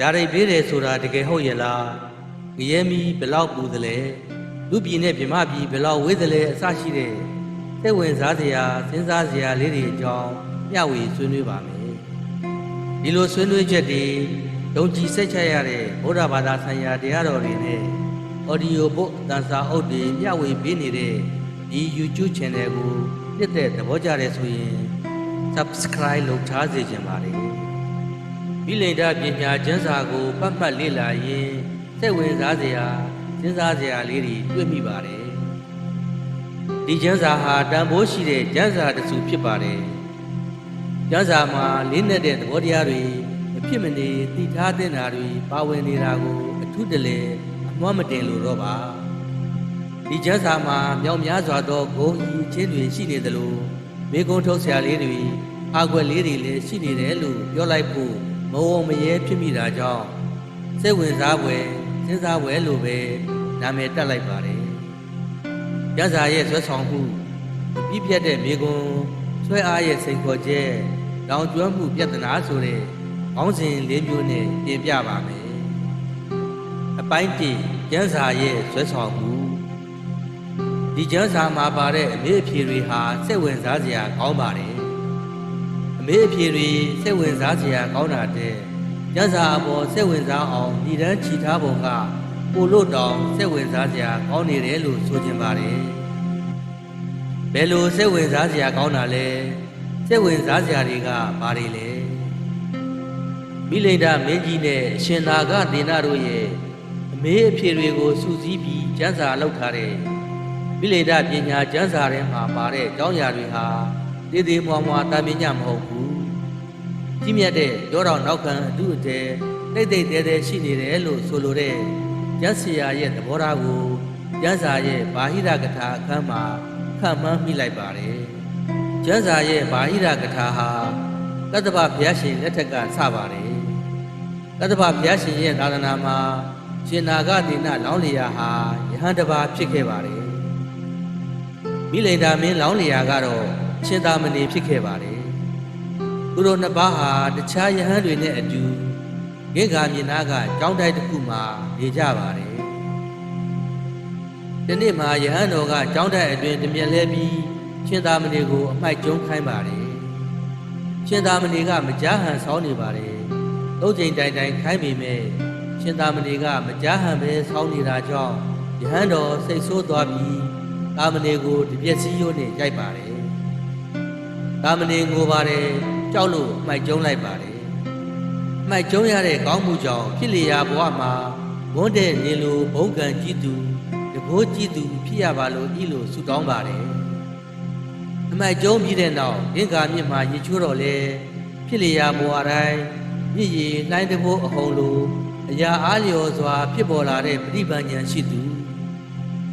ဗျာဒိတ်ပေးတယ်ဆိုတာတကယ်ဟုတ်ရဲ့လားငရဲမီဘယ်လောက်ပူသလဲလူပြည်နဲ့မြမပြည်ဘယ်လောက်ဝေးသလဲအစရှိတဲ့စိတ်ဝင်စားစရာစဉ်းစားစရာလေးတွေအကြောင်းမျှဝေဆွေးနွေးပါမယ်ဒီလိုဆွေးနွေးချက်တွေယုံကြည်စိတ်ချရတဲ့ဗုဒ္ဓဘာသာဆိုင်ရာတရားတော်တွေနဲ့ audio book တန်စာအုပ်တွေမျှဝေပေးနေတဲ့ဒီ YouTube channel ကိုနှစ်သက်သဘောကျတယ်ဆိုရင် subscribe လုပ်ထားစေချင်ပါတယ် မိလိန်ဒပညာကျမ်းစာကိုပတ်မှတ်လေ့လာရင်စိတ်ဝင်စားစရာစဉ်းစားစရာလေးတွေတွေ့မိပါတယ်ဒီကျမ်းစာဟာတန်ဖိုးရှိတဲ့ကျမ်းစာတစ်စုဖြစ်ပါတယ်ကျမ်းစာမှာလေးနက်တဲ့သဘောတရားတွေမဖြစ်မနေသိထားသင့်တာတွေပါဝင်နေတာကိုအထူးတလဲအမွှမတင်လို့တော့ပါဒီကျမ်းစာမှာမြောက်များစွာသောဂုဏ်ဤချင်းတွေရှိနေသလိုမိကုံးထုတ်ဆရာလေးတွေအာကွက်လေးတွေလည်းရှိနေတယ်လို့ပြောလိုက်ဖို့ မဝုံမရဲဖြစ်မိတာကြောင့်စိတ်ဝင်စားဖွယ်စဉ်းစားဖွယ်လို့ပဲနာမည်တက်လိုက်ပါတယ်ကျမ်းစာရဲ့ဆွဲဆောင်မှုအပြည့်ပြတ်တဲ့မိကုံးဆွဲအားရဲ့စိန်ခေါ်ချက်တောင်ကျွမ်းမှုပြဿနာဆိုတဲ့ခေါင်းစဉ်လေးမျိုးနဲ့ပြင်ပြပါမယ်အပိုင်းတိကျမ်းစာရဲ့ဆွဲဆောင်မှုဒီကျမ်းစာမှာပါတဲ့အမေအဖြေတွေဟာစိတ်ဝင်စားစရာကောင်းပါတယ်အ မေအဖြေတွေစိတ်ဝင်စားစရာကောင်းတာတဲ့ကျမ်းစာအပေါ်စိတ်ဝင်စားအောင်ဒီတန်းချီထားပုံကပို့လို့တောင်စိတ်ဝင်စားစရာကောင်းနေတယ်လို့ဆိုချင်ပါတယ်ဘယ်လိုစိတ်ဝင်စားစရာကောင်းတာလဲစိတ်ဝင်စားစရာတွေကဘာတွေလဲမိလိန်ဒမင်းကြီးနဲ့အရှင်သာကဒေနာတို့ရဲ့အမေအဖြေတွေကိုစူးစီးပြီးကျမ်းစာလောက်ထားတဲ့မိလေဒပညာကျမ်းစာထဲမှာပါတဲ့အကြောင်းအရာတွေဟာတည်တည်မွားမွားတာမင်းညမဟုတ်ဘူး ကြီးမြတ်တဲ့ရောတော်နောက်ခံအတုအတဲတိတ်တိတ်တဲတဲရှိနေတယ်လို့ဆိုလိုတဲ့ကျမ်းစရာရဲ့သဘောထားကိုကျမ်းစာရဲ့ဘာဟိရကထာအခန်းမှာခံမှန်းမိလိုက်ပါတယ်ကျမ်းစာရဲ့ဘာဟိရကထာဟာကတ္တဗဘုရားရှင်လက်ထက်ကစပါတယ်ကတ္တဗဘုရားရှင်ရဲ့သာသနာမှာရှင်နာဂဒေနလောင်းလျာဟာယဟန်တစ်ပါးဖြစ်ခဲ့ပါတယ်မိလိန်ဒါမင်းလောင်းလျာကတော့ရှင်သာမဏေဖြစ်ခဲ့ပါတယ် သူတို့နှစ်ပါးဟာတခြားယဟန်တွေနဲ့အတူဂေဂာမြင်နာကကြောင်းတိုက်တစ်ခုမှာနေကြပါတယ်ဒီနေ့မှာယဟန်တော်ကကြောင်းတိုက်အတွင်တမြက်လဲပြီးရှင်သာမဏေကိုအမိုက်ကျုံးခိုင်းပါတယ်ရှင်သာမဏေကမကြားဟန်ဆောင်းနေပါတယ်သုံးချိန်တိုင်တိုင်ခိုင်းပေမဲ့ရှင်သာမဏေကမကြားဟန်ပဲဆောင်းနေတာကြောင့်ယဟန်တော်စိတ်ဆိုးသွားပြီးတာမဏေကိုတပြက်စီးရိုးနဲ့ရိုက်ပါတယ်။တာမဏေငိုပါတယ် ကြောက်လို့မှိုက်ကျုံးလိုက်ပါတယ်။မှိုက်ကျုံးရတဲ့ကောင်းမှုကြောင့်ဖြစ်လျာဘဝမှာဝန်းတဲ့နေလိုဘုံကံကြည်သူတကိုးကြည်သူဖြစ်ရပါလို့ဤလိုဆုတောင်းပါတယ်။အမိုက်ကျုံးပြီးတဲ့နောက်ဒင်္ဂါမြစ်မှာရေချိုးတော့လေဖြစ်လျာဘဝတိုင်းမြစ်ရည်လှိုင်းတဘိုးအဟုန်လိုအရာအားလျော်စွာ ဖြစ်ပေါ်လာတဲ့ပြိပညာရှိသူ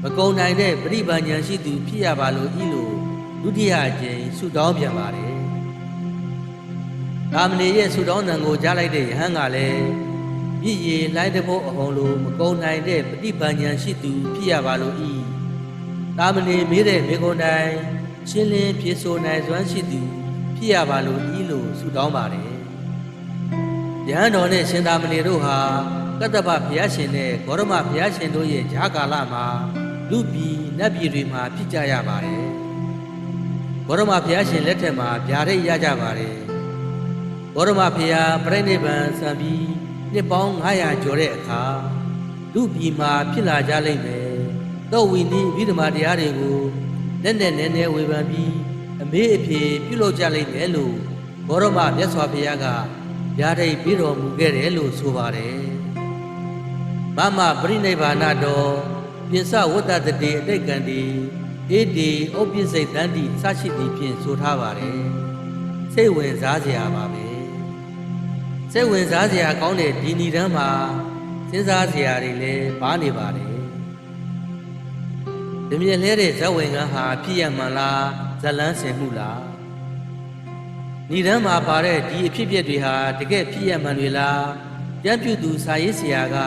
မကုံနိုင်တဲ့ပြိပညာရှိသူဖြစ်ရပါလို့ဤလိုဒုတိယအကြိမ်ဆုတောင်းပြန်ပါတယ်။ ဒါမဏေရဲ့ဆုတောင်းတန်ကိုကြားလိုက်တဲ့ယဟန်ကလည်းပြည့်ရည်လိုက်တဲ့ဘုံအဟုန်လိုမကုံနိုင်တဲ့ပြိပညာရှိသူဖြစ်ရပါလို့ဤဒါမဏေမေးတဲ့မေကွန်တိုင်းရှင်းလင်းဖြေဆိုနိုင်စွမ်းရှိသူဖြစ်ရပါလို့ဤလိုဆုတောင်းပါတယ်။ယဟန်တော်နဲ့ရှင်သာမဏေတို့ဟာကတ္တဗဘုရားရှင်နဲ့ဂေါရမဘုရားရှင်တို့ရဲ့ဈာကာလမှာလူပြည်နတ်ပြည်တွေမှာဖြစ်ကြရပါတယ်။ဘောရမဘုရားရှင်လက်ထက်မှာဗျာဒိတ်ရကြပါတယ်။ ဘောရမဘုရားပြိဋိဘံဆံပြီးနှစ်ပေါင်း900ကျော်တဲ့အခါလူပြည်မှာဖြစ်လာကြလိမ့်မယ်။တော့ဝီနီဗိဓမာတရားတွေကိုနဲ့နဲ့နဲနဲဝေဖန်ပြီးအမေးအဖြေပြုလုပ်ကြလိမ့်မယ်လို့ဘောရမမြတ်စွာဘုရားကဗျာဒိတ်ပြီးတော်မူခဲ့တယ်လို့ဆိုပါတယ်။မမပြိဋိဘာနာတော်ပိစဝတ္တတတိအတိတ်ကံတိအေဒီဥပ္ပစိတ်တန်တိစရှိသည်ဖြင့်ဆိုထားပါတယ်စိတ်ဝင်စားစရာပါပဲ စိတ်ဝင်စားစရာကောင်းတဲ့ဒီဏီတန်းမှာစဉ်းစားစရာတွေလည်းပါနေပါတယ်ဒီမြင်လဲတဲ့ဇဝင်ကဟာဖြစ်ရမှန်လားဇလန်းစင်မှုလားဏီတန်းမှာပါတဲ့ဒီအဖြစ်အပျက်တွေဟာတကယ်ဖြစ်ရမှန်တွေလားကြံပြုသူစာရေးဆရာက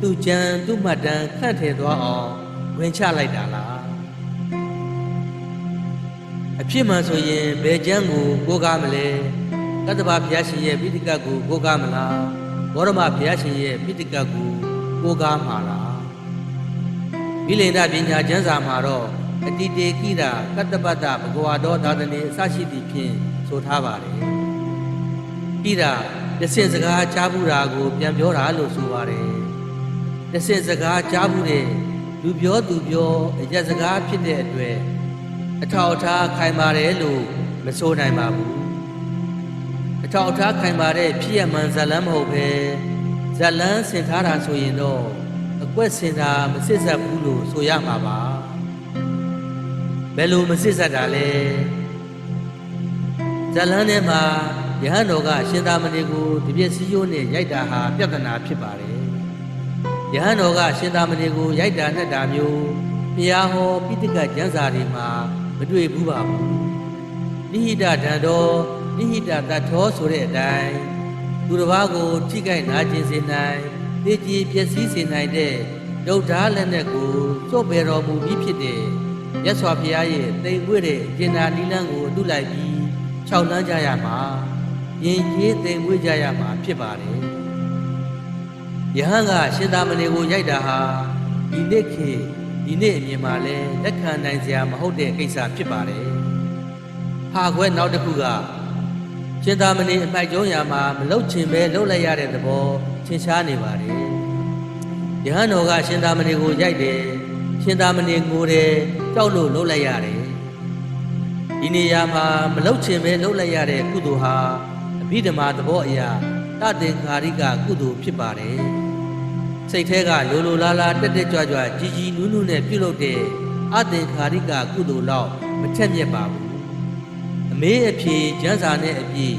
သူကြံသူ့မှတ်တမ်းခန့်ထည့်သွားအောင်ဝင်ချလိုက်တာလားအဖြစ်မှန်ဆိုရင်ဘယ်ကျမ်းကိုကိုးကားမလဲ ကတ္တဗဘုရားရှင်ရဲ့ပိဋကတ်ကိုကိုးကားမလားဂဘောရမဘုရားရှင်ရဲ့ပိဋကတ်ကိုကိုးကားမှာလားမိလိန္ဒပညာကျမ်းစာမှာတော့အတိတေကိတာကတ္တပတ္တဘဂဝါတော်သာသနေအစရှိသည့်ဖြင့်ဆိုထားပါတယ်ကိတာတဆင့်စကားကြားဘူးတာကို ပြန်ပြောတာလို့ဆိုပါတယ်တဆင့်စကားကြားဘူးတဲ့လူပြောသူပြောအရက်စကားဖြစ်တဲ့အတွက်အထောက်အထားခိုင်ပါတယ်လို့မဆိုနိုင်ပါဘူး အထောက်အထားခိုင်ပါတဲ့ဖြစ်ရမှန်ဇလန်းမဟုတ်ပဲဇလန်းဆင်ထားတာဆိုရင်တော့အကွက်ဆင်တာမစစ်ဆက်ဘူးလို့ဆိုရမှာပါဘယ်လိုမစစ်ဆက်တာလဲဇလန်းထဲမှာယဟန်တော်ကရှင်သာမဏေကိုတပြည့်စည်းရိုးနဲ့ရိုက်တာဟာပြဿနာဖြစ်ပါတယ်ယဟန်တော်ကရှင်သာမဏေကိုရိုက်တာနဲ့တာမျိုးဘုရားဟောပိဋကကျမ်းစာတွေမှာမတွေ့ဘူးပါဘူး နိဟိတဒံတော်နိဟိတတထောဆိုတဲ့အတိုင်းသူတစ်ပါးကိုထိခိုက်နာကျင်စေနိုင်သိကြည်ပျက်စီးစေနိုင်တဲ့ဒုဋ္ဌာလက်နက်ကိုစွန့်ပယ်တော်မူပြီးဖြစ်တဲ့မြတ်စွာဘုရားရဲ့တိမ်မွေ့တဲ့အကျဉ်းသာနိလန်းကိုအတုလိုက်ပြီးခြောက်လန်းကြရမှာယဉ်ကျေးတိမ်မွေ့ကြရမှာဖြစ်ပါတယ်ယဟန်ကရှင်သာမဏေကိုရိုက်တာဟာဒီနေ့ခေတ်ဒီနေ့အမြင်မှာလဲလက်ခံနိုင်စရာမဟုတ်တဲ့ကိစ္စဖြစ်ပါတယ် ဟာခွဲနောက်တစ်ခုကရှင်သာမဏေအမိုက်ကျုံးရာမှာမလုတ်ချင်ပဲလှုပ်လိုက်ရတဲ့သဘောထင်ရှားနေပါတယ်။ယဟန်တော်ကရှင်သာမဏေကိုရိုက်တယ်။ရှင်သာမဏေငိုတယ်ကြောက်လို့လှုပ်လိုက်ရတယ်။ဒီနေရာမှာမလုတ်ချင်ပဲလှုပ်လိုက်ရတဲ့ကုသိုလ်ဟာအဘိဓမ္မာသဘောအရာတသင်္ခါရိကကုသိုလ်ဖြစ်ပါတယ်။စိတ်ထဲကလိုလိုလားလားတက်တက်ကြွကြွကြီးကြီးနူးနူးနဲ့ပြုလုပ်တဲ့အသင်္ခါရိကကုသိုလ်တော့မထက်မြက်ပါဘူး။အ မေးအဖြေကျမ်းစာနဲ့အပြည့်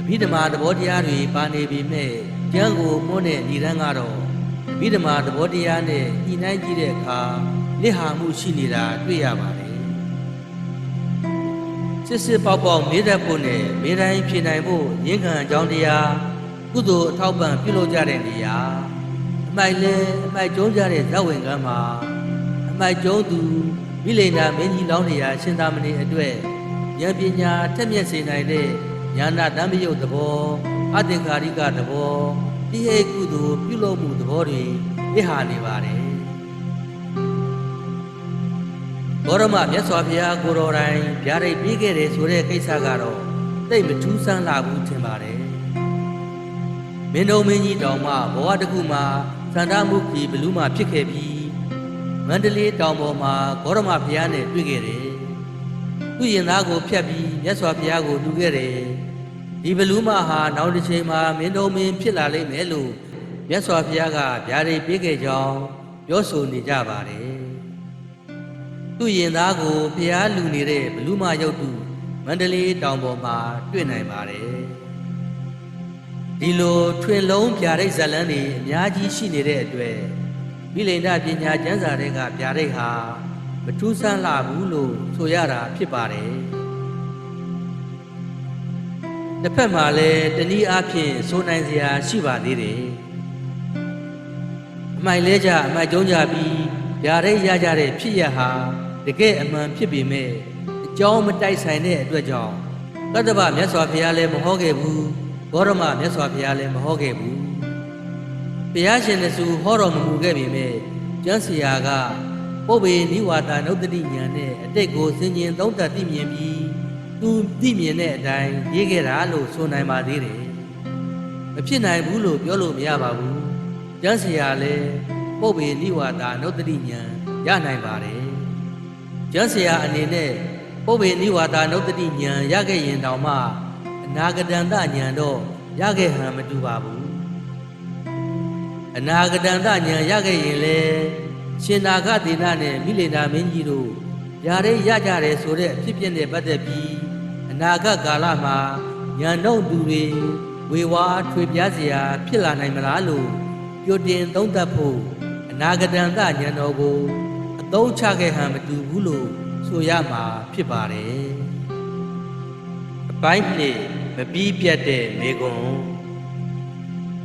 အဘိဓမ္မာသဘောတရားတွေပါနေပြီမဲ့ကျမ်းကိုမွန်းတဲ့ဤရန်ကတော့အဘိဓမ္မာသဘောတရားနဲ့ညှိနှိုင်းကြည့်တဲ့အခါလစ်ဟာမှုရှိနေတာတွေ့ရပါတယ်စစ်စစ်ပေါက်ပေါက်မေးတတ်ဖို့နဲ့မေးတိုင်းဖြေနိုင်ဖို့ရင်းခံအကြောင်းတရားကုသိုလ်အထောက်ပံ့ပြုလုပ်ကြတဲ့နေရာအမိုက်လဲအမိုက်ကျုံးကြတဲ့ဇဝဝင်ကမ်းမှာအမိုက်ကျုံးသူမိလိန်နာမင်းကြီးလောင်းနေရာရှင်သာမဏေအတွက် ဉာဏ်ပညာထက်မြက်စေနိုင်တဲ့ဉာဏတမ်းမယုတ်သဘောအသင်္ခါရိကသဘောတိဟိကုသိုလ်ပြုလုပ်မှုသဘောတွေပြဟာနေပါတယ်ဘောရမမြတ်စွာဘုရားကိုတော်တိုင်ဗျာဒိတ်ပြီးခဲ့တယ်ဆိုတဲ့ကိစ္စကတော့သိပ်မထူးဆန်းလာဘူးထင်ပါတယ်မင်းတို့မင်းကြီးတောင်မှဘဝတစ်ခုမှာသန္တာမုခိဘလူးမှဖြစ်ခဲ့ပြီးမန္တလေးတောင်ပေါ်မှာဂေါရမဘုရားနဲ့တွေ့ခဲ့တယ် သူ့ရင်သားကိုဖျက်ပြီးမြတ်စွာဘုရားကိုလူခဲ့တယ်ဒီဘလူးမဟာနောက်တစ်ချိန်မှာမင်းတော်မင်းဖြစ်လာလိမ့်မယ်လို့မြတ်စွာဘုရားကဗျာဒိတ်ပေးခဲ့ကြောင်းပြောဆိုနေကြပါတယ်သူ့ရင်သားကိုဘုရားလူနေတဲ့ဘလူးမရုပ်တုမန္တလေးတောင်ပေါ်မှာတွေ့နိုင်ပါတယ်ဒီလိုထွင်လုံးဗျာဒိတ်ဇတ်လန်းတွေအများကြီးရှိနေတဲ့အတွက်မိလိန်ဒပညာကျမ်းစာတွေကဗျာဒိတ်ဟာမ ထူးဆန်းလာဘူးလို့ဆိုရတာဖြစ်ပါတယ်။တစ်ဖက်မှာလည်းတနည်းအားဖြင့်ဆိုနိုင်စရာရှိပါသေးတယ်။အမိုက်လဲကြအမိုက်ကျုံးကြပြီးຢာရဲရကြတဲ့ဖြစ်ရဟာတကယ်အမှန်ဖြစ်ပေမဲ့အကြောင်းမတိုက်ဆိုင်တဲ့အတွက်ကြောင့်ကတ္တဗမြတ်စွာဘုရားလည်းမဟောခဲ့ဘူး။ဘောရမမြတ်စွာဘုရားလည်းမဟောခဲ့ဘူး။ဘုရားရှင်သခင်ဟောတော်မမူခဲ့ပေမဲ့ကျမ်းစရာက ပုပ္ပေနိဝါဒနုတ္တိညာနဲ့အတိတ်ကိုစင်ကျင်သုံးသပ်သိမြင်ပြီးသူသိမြင်တဲ့အတိုင်းရေးခဲ့တာလို့ဆိုနိုင်ပါသေးတယ်။မဖြစ်နိုင်ဘူးလို့ပြောလို့မရပါဘူး။ကျမ်းစရာလည်းပုပ္ပေနိဝါဒနုတ္တိညာရနိုင်ပါတယ်။ကျမ်းစရာအနေနဲ့ပုပ္ပေနိဝါဒနုတ္တိညာရခဲ့ရင်တောင်မှအနာဂတန္တညာတော့ရခဲ့ဟန်မတူပါဘူး။အနာဂတန္တညာရခဲ့ရင်လည်း ရှင်နာဂဒေနနဲ့မိလေနာမင်းကြီးတို့ຢာရဲရကြတယ်ဆိုတဲ့အဖြစ်ပြက်နဲ့ပတ်သက်ပြီးအနာဂတ်ကာလမှာညာတော့သူတွေဝေဝါးထွေပြားစရာဖြစ်လာနိုင်မလားလို့ပြုတင်သုံးသပ်ဖို့အနာဂတန်တညာတော်ကိုအသုံးချခဲ့ဟန်မတူဘူးလို့ဆိုရမှာဖြစ်ပါတယ်အပိုင်းနှစ်မပြီးပြတ်တဲ့မေကွန်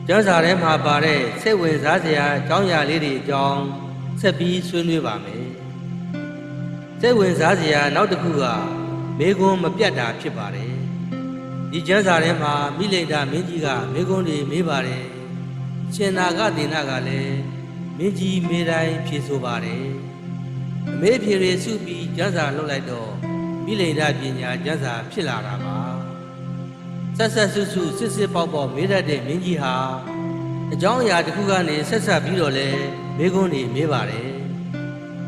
ကျမ်းစာထဲမှာပါတဲ့စိတ်ဝင်စားစရာအကြောင်းအရာလေးတွေအကြောင်း ဆက်ပြီးဆွေးနွေးပါမယ်။စိတ်ဝင်စားစရာနောက်တစ်ခုကမေကွန်းမပြတ်တာဖြစ်ပါတယ်။ဒီကျမ်းစာထဲမှာမိလိန်တာမင်းကြီးကမေကွန်းတွေမေးပါတယ်။ရှင်နာဂဒေနကလည်းမင်းကြီးမေတိုင်းဖြေဆိုပါတယ်အမေဖြေရစုပြီးကျမ်းစာလှုပ်လိုက်တော့မိလိန်ဒပညာကျမ်းစာဖြစ်လာတာပါဆက်ဆက်ဆုစုစစ်စစ်ပေါက်ပေါက်မေးတတ်တဲ့မင်းကြီးဟာ အကြောင်းအရာတစ်ခုကနေဆက်ဆက်ပြီးတော့လဲမေခွန်းတွေမေးပါတယ်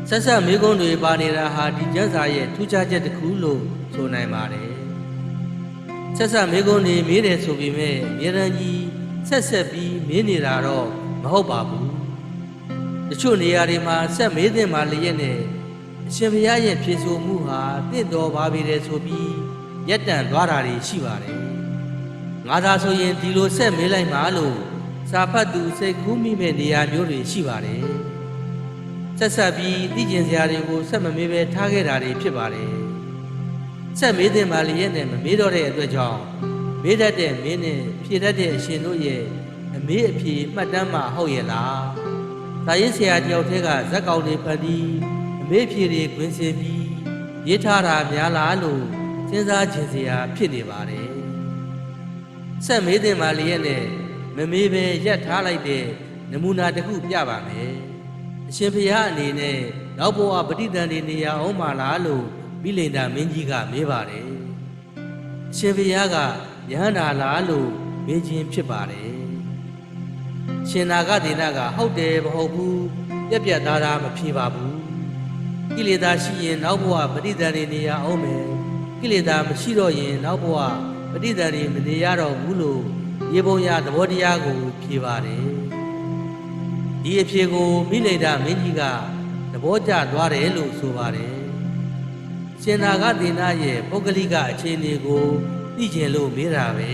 ဆက်ဆက်မေခွန်းတွေပါနေတာဟာဒီကျမ်းစာရဲ့ထူးခြားချက်တစ်ခုလို့ဆိုနိုင်ပါတယ်ဆက်ဆက်မေခွန်းတွေမေးတယ်ဆိုပေမဲ့မြေရန်ကြီးဆက်ဆက်ပြီးမေးနေတာတော့မဟုတ်ပါဘူးတချို့နေရာတွေမှာဆက်မေးတဲ့မှာလျက်နဲ့အရှင်ဘုရားရဲ့ဖြေဆိုမှုဟာတင့်တော်ပါပြီလေဆိုပြီးရက်တန့်သွားတာတွေရှိပါတယ်ငါသာဆိုရင်ဒီလိုဆက်မေးလိုက်မှလို့ စာဖတ်သူစိတ်ကူးမိမဲ့နေရာမျိုးတွေရှိပါတယ်ဆက်ဆက်ပြီးသိကျင်စရာတွေကိုဆက်မမေးပဲထားခဲ့တာတွေဖြစ်ပါတယ်ဆက်မေးတဲ့မှာလျက်နဲ့မမေးတော့တဲ့အတွက်ကြောင့်မေးတတ်တဲ့မင်းနဲ့ဖြေတတ်တဲ့အရှင်တို့ရဲ့အမေးအဖြေမှတ်တမ်းမှဟုတ်ရဲ့လားဒါရင်ဆရာတယောက်တည်းကဇက်ကောင်တွေဖတ်ပြီးအမေးဖြေတွေခွင်စင်ပြီးရေးထားတာများလားလို့စဉ်းစားခြင်းစရာဖြစ်နေပါတယ်ဆက်မေးတဲ့မှာလျက်နဲ့ မမေးပဲရက်ထားလိုက်တဲ့နမူနာတစ်ခုပြပါမယ်အရှင်ဖျားအနေနဲ့နောက်ဘဝပဋိသန္ဓေနေရအောင်မလားလို့မိလိန်တာမင်းကြီးကမေးပါတယ်အရှင်ဖျားကယဟန္တာလားလို့မေးခြင်းဖြစ်ပါတယ်ရှင်နာဂဒေနကဟုတ်တယ်မဟုတ်ဘူးပြက်ပြက်သားသားမဖြေပါဘူးကိလေသာရှိရင်နောက်ဘဝပဋိသန္ဓေနေရအောင်မယ်ကိလေသာမရှိတော့ရင်နောက်ဘဝပဋိသန္ဓေမနေရတော့ဘူးလို့ ရေပုံရသဘောတရားကိုဖြေပါတယ်ဒီအဖြေကိုမိလိဒ္ဒမင်းကြီးကသဘောကျသွားတယ်လို့ဆိုပါတယ်ရှင်နာဂဒေနရဲ့ပုဂ္ဂလိကအခြေအနေကိုသိကျင်လို့မေးတာပဲ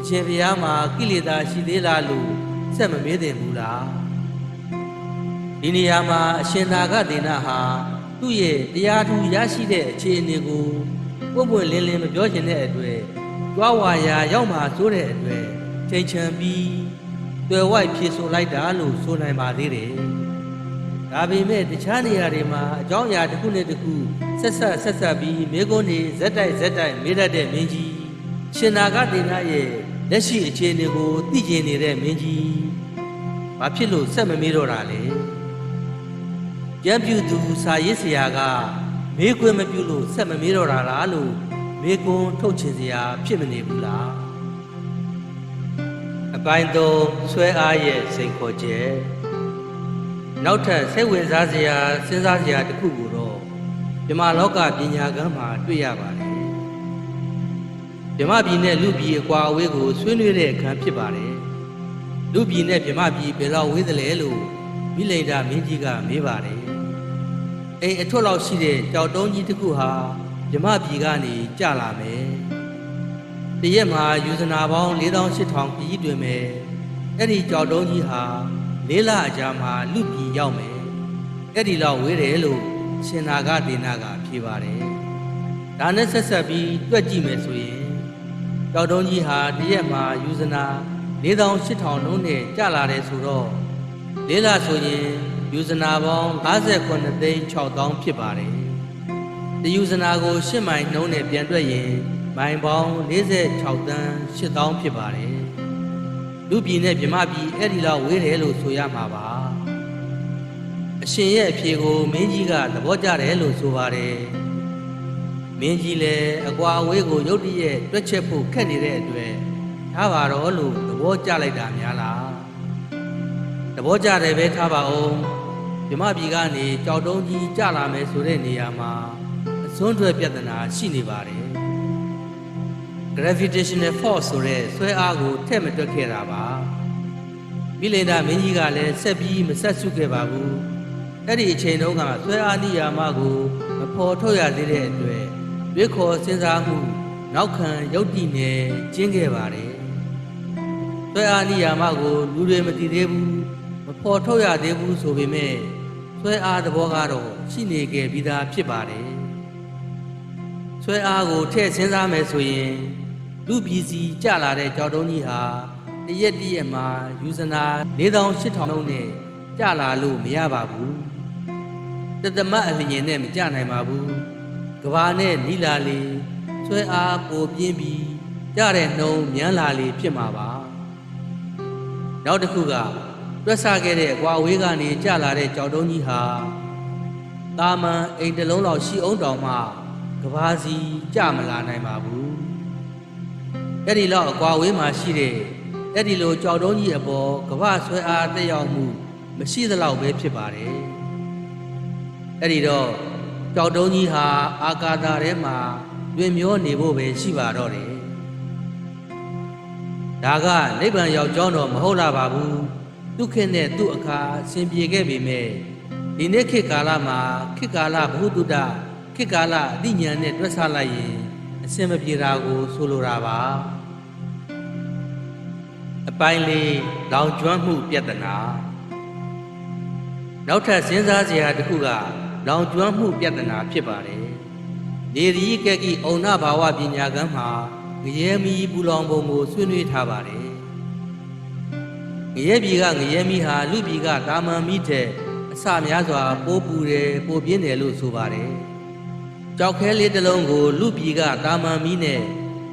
အရှင်ဘုရားမှာကိလေသာရှိသေးလားလို့ဆက်မမေးသင့်ဘူးလားဒီနေရာမှာအရှင်နာဂဒေနဟာသူ့ရဲ့တရားထူရရှိတဲ့အခြေအနေကိုပွင့်ပွင့်လင်းလင်းမပြောချင်တဲ့အတွက်ကြွားဝါရာရောက်မှဆိုတဲ့အတွက် ချိန်ချံပြီးတွေ့ဝိုက်ဖြေဆိုလိုက်တာလို့ဆိုနိုင်ပါသေးတယ်ဒါပေမဲ့တခြားနေရာတွေမှာအကြောင်းအရာတစ်ခုနဲ့တစ်ခုဆက်ဆက်ဆက်ဆက်ပြီးမိကုန်းနေဇက်တိုက်ဇက်တိုက်မေးတတ်တဲ့မင်းကြီးရှင်နာဂဒေနရဲ့လက်ရှိအခြေအနေကိုသိကျင်နေတဲ့မင်းကြီးဘာဖြစ်လို့ဆက်မမေးတော့တာလဲကျမ်းပြူသူစာရေးဆရာကမေးခွန်းမပြုလို့ဆက်မမေးတော့တာလားလို့မေးခွန်းထုတ်ချင်စရာဖြစ်မနေဘူးလားအ ပိုင်းသုံးဆွဲအားရဲ့စိန်ခေါ်ချက်နောက်ထပ်စိတ်ဝင်စားစရာစဉ်းစားစရာတစ်ခုကိုတော့မြမလောကပညာကမ်းမှာတွေ့ရပါတယ်မြမပြည်နဲ့လူပြည်အကွာအဝေးကိုဆွေးနွေးတဲ့အခန်းဖြစ်ပါတယ်လူပြည်နဲ့မြမပြည်ဘယ်လောက်ဝေးသလဲလို့မိလိန်ဒါမင်းကြီးကမေးပါတယ်အိမ်အထွတ်လောက်ရှိတဲ့ကြောက်တုံးကြီးတစ်ခုဟာမြမပြည်ကနေကြလာမယ် တရက်မှာယူဇနာပေါင်း4800ပြည်တွင်မယ်အဲ့ဒီကြောက်တုံးကြီးဟာလေးလအကြာမှာလူပြည်ရောက်မယ်အဲ့ဒီလောက်ဝေးတယ်လို့ရှင်နာဂဒေနာကဖြေပါတယ်ဒါနဲ့ဆက်ဆက်ပြီးတွက်ကြည့်မယ်ဆိုရင်ကြောက်တုံးကြီးဟာတရက်မှာယူဇနာ4800လုံးနဲ့ကြလာတယ်ဆိုတော့လေးလဆိုရင်ယူဇနာပေါင်း59သိန်း6000ဖြစ်ပါတယ်တယူဇနာကို10မိုင်နှုံးနဲ့ပြန်တွက်ရင် မိုင်ပေါင်း46တန်း8000ဖြစ်ပါတယ်လူပြည်နဲ့မြမပြည်အဲ့ဒီလောက်ဝေးတယ်လို့ဆိုရမှာပါအရှင်ရဲ့အဖြေကိုမင်းကြီးကသဘောကျတယ်လို့ဆိုပါတယ်မင်းကြီးလည်းအကွာအဝေးကိုရုတ်တရက်တွက်ချက်ဖို့ခက်နေတဲ့အတွက်ထားပါတော့လို့သဘောကျလိုက်တာများလားသဘောကျတယ်ပဲထားပါအောင်မြမပြည်ကနေကြောက်တုံးကြီးကြလာမယ်ဆိုတဲ့နေရာမှာအစွန်းထွက်ပြဿနာရှိနေပါတယ် gravitational force ဆိုတဲ့ဆွဲအားကိုထည့်မတွက်ခဲ့တာပါမိလိန်ဒါမင်းကြီးကလည်းဆက်ပြီးမဆက်စုခဲ့ပါဘူးအဲ့ဒီအချိန်တုန်းကဆွဲအားနိယာမကိုမဖော်ထုတ်ရသေးတဲ့အတွက်ရွေးခေါ်စဉ်းစားမှုနောက်ခံယုတ်တိနဲ့ကျင်းခဲ့ပါတယ်ဆွဲအားနိယာမကိုလူတွေမသိသေးဘူးမဖော်ထုတ်ရသေးဘူးဆိုပေမဲ့ဆွဲအားသဘောကတော့ရှိနေခဲ့ပြီးသားဖြစ်ပါတယ်ဆွဲအားကိုထည့်စဉ်းစားမယ်ဆိုရင် လူပြည်စီကြလာတဲ့ကြောက်တုံးကြီးဟာတရက်တရက်မှာယူဇနာ4800လုံးနဲ့ကြလာလို့မရပါဘူးတသမတ်အလျင်နဲ့မကြနိုင်ပါဘူးကဘာနဲ့နီလာလီဆွဲအားပိုပြင်းပြီးကြတဲ့နှုံမြန်းလာလီဖြစ်မှာပါနောက်တစ်ခုကတွက်ဆခဲ့တဲ့အကွာအဝေးကနေကြလာတဲ့ကြောက်တုံးကြီးဟာတာမန်အိမ်တစ်လုံးလောက်ရှိအောင်တောင်မှကဘာစီကြမလာနိုင်ပါဘူး အဲ့ဒီလောက်အကွာအဝေးမှာရှိတဲ့အဲ့ဒီလိုကြောက်တုံးကြီးအပေါ်ကဘာဆွဲအားတက်ရောက်မှု မရှိသလောက်ပဲဖြစ်ပါတယ်အဲ့ဒီတော့ကြောက်တုံးကြီးဟာအာကာသထဲမှာတွင်မျောနေဖို့ပဲရှိပါတော့တယ်ဒါကနိဗ္ဗာန်ရောက်ကြောင်းတော့မဟုတ်လာပါဘူးဒုက္ခနဲ့သူ့အခါအစဉ်ပြေခဲ့ပေမဲ့ဒီနေ့ခေတ်ကာလမှာခေတ်ကာလဘုဒ္ဓတခေတ်ကာလအသိဉာဏ်နဲ့တွက်ဆလိုက်ရင်အစဉ်မပြေတာကိုဆိုလိုတာပါ အပိုင်းလေးလောင်ကျွမ်းမှုပြဿနာနောက်ထပ်စဉ်းစားစရာတစ်ခုကလောင်ကျွမ်းမှုပြဿနာဖြစ်ပါတယ်နေရီကက်ကီအုံနာဘာဝပညာကမ်းမှာငရဲမီပူလောင်ပုံကိုဆွေးနွေးထားပါတယ်ငရဲပြည်ကငရဲမီဟာလူပြည်ကတာမန်မီတဲ့အစများစွာပိုးပူတယ်ပိုပြင်းတယ်လို့ဆိုပါတယ်ကြောက်ခဲလေးတစ်လုံးကို လူပြည်ကတာမန်မီနဲ့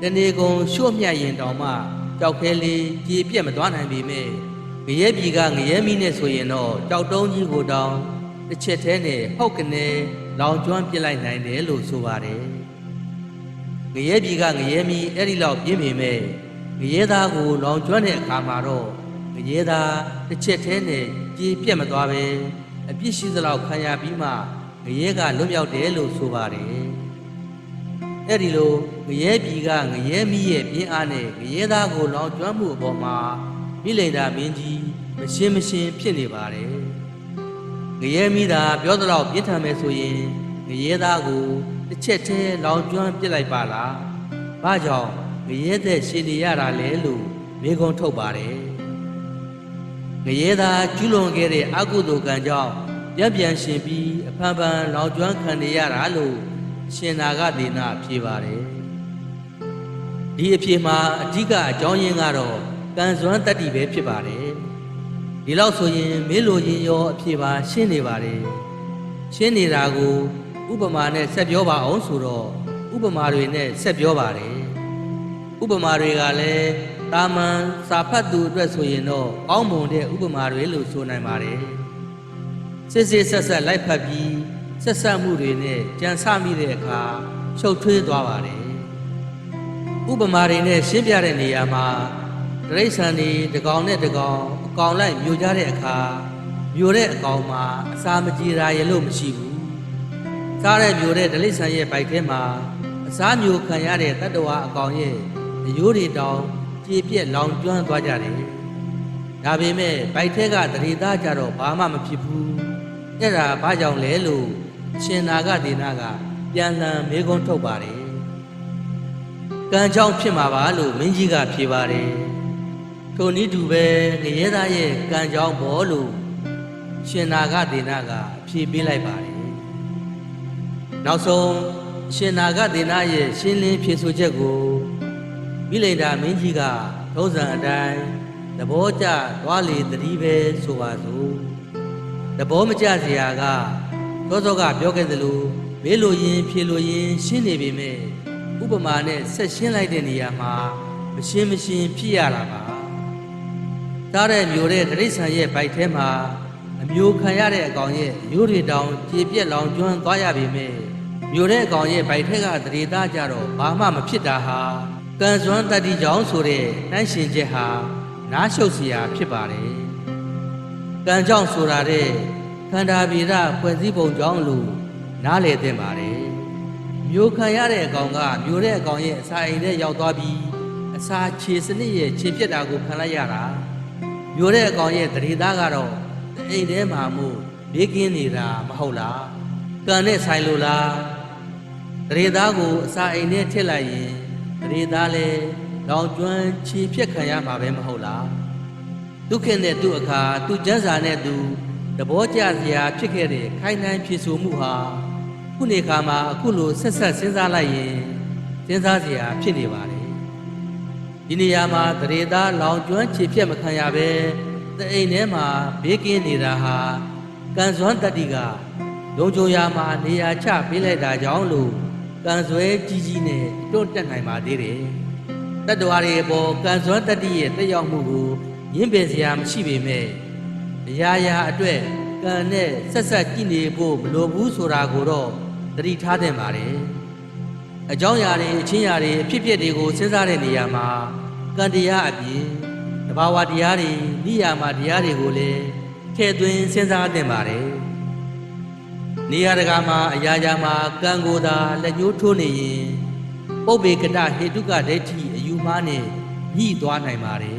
တနေကုန်ရှို့မြတ်ရင်တောင်မှ ကြောက်ခဲလေးကြေပြက်မသွားနိုင်ပေမဲ့ငရဲပြည်ကငရဲမီနဲ့ဆိုရင်တော့ကြောက်တုံးကြီးကိုတောင်တစ်ချက်သေးနဲ့ဟောက်ကနေလောင်ကျွမ်းပြစ်လိုက်နိုင်တယ်လို့ဆိုပါတယ်ငရဲပြည်ကငရဲမီအဲ့ဒီလောက်ပြင်းပေမဲ့ငရဲသားကိုလောင်ကျွမ်းတဲ့အခါမှာတော့ငရဲသားတစ်ချက်သေးနဲ့ကြေပြက်မသွားပဲအပြစ်ရှိသလောက်ခံရပြီးမှငရဲကလွတ်မြောက်တယ်လို့ဆိုပါတယ် အဲ့ဒီလိုငရဲပြည်ကငရဲမီရဲ့ပြင်းအားနဲ့ငရဲသားကိုလောင်ကျွမ်းမှုအပေါ်မှာမိလိန်တာမင်းကြီးမရှင်းမရှင်းဖြစ်နေပါတယ်ငရဲမီသာပြောသလောက်ပြင်းထန်မယ်ဆိုရင်ငရဲသားကိုတစ်ချက်တည်းလောင်ကျွမ်းပြစ်လိုက်ပါလားဘာကြောင့်ငရဲသက်ရှင်နေရတာလဲလို့မေခွန်းထုတ်ပါတယ်ငရဲသားကျူးလွန်ခဲ့တဲ့အကုသိုလ်ကံကြောင့်ပြန်ပြန်ရှင်ပြီးအဖန်ဖန်လောင်ကျွမ်းခံနေရတာလို့ ရှင်နာဂဒေနာဖြေပါတယ်ဒီအဖြေမှာအဓိကအကြောင်းရင်းကတော့ကံစွမ်းတတ္တိပဲဖြစ်ပါတယ်ဒီလောက်ဆိုရင်မေးလို့ရင်ရောအဖြေပါရှင်းနေပါတယ်ရှင်းနေတာကိုဥပမာနဲ့ဆက်ပြောပါအောင်ဆိုတော့ဥပမာတွေနဲ့ဆက်ပြောပါတယ်ဥပမာတွေကလည်းတာမန်စာဖတ်သူအတွက်ဆိုရင်တော့ကောင်းမွန်တဲ့ဥပမာတွေလို့ဆိုနိုင်ပါတယ်စစ်စစ်ဆက်ဆက်လိုက်ဖတ်ပြီး ဆက်ဆက်မှုတွေနဲ့ကြံစမိတဲ့အခါရှုပ်ထွေးသွားပါတယ်ဥပမာတွေနဲ့ရှင်းပြတဲ့နေရာမှာတရိษံတွေတကောင်နဲ့တကောင်အကောင်လိုက်မျိုးကြတဲ့အခါမျိုးတဲ့အကောင်မှာအစာမကြေတာရလို့မရှိဘူးစားတဲ့မျိုးတဲ့ဒလိษံရဲ့ဘိုက်ထဲမှာအစားမျိုးခံရတဲ့တတ္တဝါအကောင်ရဲ့အယိုးတွေတောင်ကြေပြက်လောင်ကျွမ်းသွားကြတယ်ဒါပေမဲ့ဘိုက်ထဲကတရေသားကြတော့ဘာမှမဖြစ်ဘူးအဲ့ဒါဘာကြောင့်လဲလို့ ရှင်နာဂဒေနာကပြန်လှန်မေးခွန်းထုတ်ပါတယ်ကံကြောင့်ဖြစ်မှာပါလို့မင်းကြီးကဖြေပါတယ်ထိုနည်းတူပဲငရဲသားရဲ့ကံကြောင့်ဘောလို့ရှင်နာဂဒေနာကဖြေပေးလိုက်ပါတယ်နောက်ဆုံးရှင်နာဂဒေနာရဲ့ရှင်းလင်းဖြေဆိုချက်ကိုမိလိန်ဒါမင်းကြီးကထုံးစံအတိုင်းသဘောကျသွားလေတတိပဲဆိုပါစို့သဘောမကျစရာက သောသောကပြောခဲ့သလိုမေးလို့ရင်ဖြေလို့ရင်ရှင်းနေပေမဲ့ဥပမာနဲ့ဆက်ရှင်းလိုက်တဲ့နေရာမှာမရှင်းမရှင်းဖြစ်ရတာပါသားတဲ့မျိုးတဲ့တရိษံရဲ့ဘိုက်ထဲမှာအမျိုးခံရတဲ့အကောင်ရဲ့မျိုးတွေတောင်ကြေပြက်လောင်ကျွမ်းသွားရပေမဲ့မျိုးတဲ့အကောင်ရဲ့ဘိုက်ထက်ကတရေသားကြတော့ဘာမှမဖြစ်တာဟာကံစွမ်းတတ္တိကြောင့်ဆိုတဲ့နှိုင်းရှင်ချက်ဟာနားရှုပ်စရာဖြစ်ပါတယ်ကံကြောင့်ဆိုတာတဲ့ ခန္ဓာဗေဒဖွဲ့စည်းပုံကြောင့်လို့နားလေသင့်ပါတယ်မျိုးခံရတဲ့အကောင်ကမျိုးတဲ့အကောင်ရဲ့အစာအိမ်ထဲရောက်သွားပြီးအစာခြေစနစ်ရဲ့ခြေပြက်တာကိုခံလိုက်ရတာမျိုးတဲ့အကောင်ရဲ့တရေသားကတော့အိမ်ထဲမှာမို့ဘေးကင်းနေတာမဟုတ်လားကံနဲ့ဆိုင်လို့လားတရေသားကိုအစာအိမ်ထဲထည့်လိုက်ရင်တရေသားလည်းလောင်ကျွမ်းခြေဖြက်ခံရမှာပဲမဟုတ်လားဒုက္ခနဲ့သူ့အခါသူ့ကျန်းစာနဲ့သူ တဘောကြစရာဖြစ်ခဲ့တဲ့ခိုင်နှံဖြစ်ဆိုမှုဟာခုနေခါမှာအခုလိုဆက်ဆက်စဉ်းစားလိုက်ရင်စဉ်းစားစရာဖြစ်နေပါတယ်ဒီနေရာမှာတရေသားလောင်ကျွမ်းခြေဖြက်မခံရပဲတအိမ်ထဲမှာဘေးကင်းနေတာဟာကံစွမ်းတတ္တိကလုံချိုရာမှာနေရာချပေးလိုက်တာကြောင့်လို့ကံစွဲကြီးကြီးနဲ့တွန့်တက်နိုင်ပါသေးတယ်တတ္တဝါတွေအပေါ်ကံစွမ်းတတ္တိရဲ့တက်ရောက်မှုကိုညင်းပယ်စရာမရှိပေမဲ့ အရာရာအတွက်ကံနဲ့ဆက်ဆက်ကြည့်နေဖို့မလိုဘူးဆိုတာကိုတော့သတိထားသင့်ပါတယ်အကြောင်းအရာတွေအချင်းအရာတွေအဖြစ်အပျက်တွေကိုစဉ်းစားတဲ့နေရာမှာကံတရားအပြင်တဘာဝတရားတွေနိယာမတရားတွေကိုလည်းထည့်သွင်းစဉ်းစားသင့်ပါတယ်နေရာတကာမှာအရာရာမှာကံကိုယ်သာလက်ညှိုးထိုးနေရင်ပုပ္ပေကတဟေတုကဒိဋ္ဌိအယူမှားနဲ့ညှိသွားနိုင်ပါတယ်။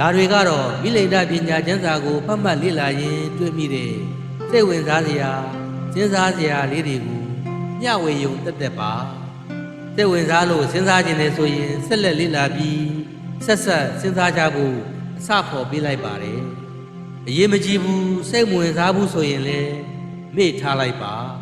ဒါတွေကတော့မိလိန်ဒပညာကျမ်းစာကိုဖတ်မှတ်လေ့လာရင်းတွေ့မိတဲ့စိတ်ဝင်စားစရာစဉ်းစားစရာလေးတွေကိုမျှဝေယုံတက်တက်ပါ။စိတ်ဝင်စားလို့စဉ်းစားခြင်းနဲ့ဆိုရင်ဆက်လက်လေ့လာပြီးဆက်ဆက်စဉ်းစားကြဖို့အစဖော်ပေးလိုက်ပါတယ်။အရေးမကြီးဘူးစိတ်မဝင်စားဘူးဆိုရင်လည်းမေ့ထားလိုက်ပါ။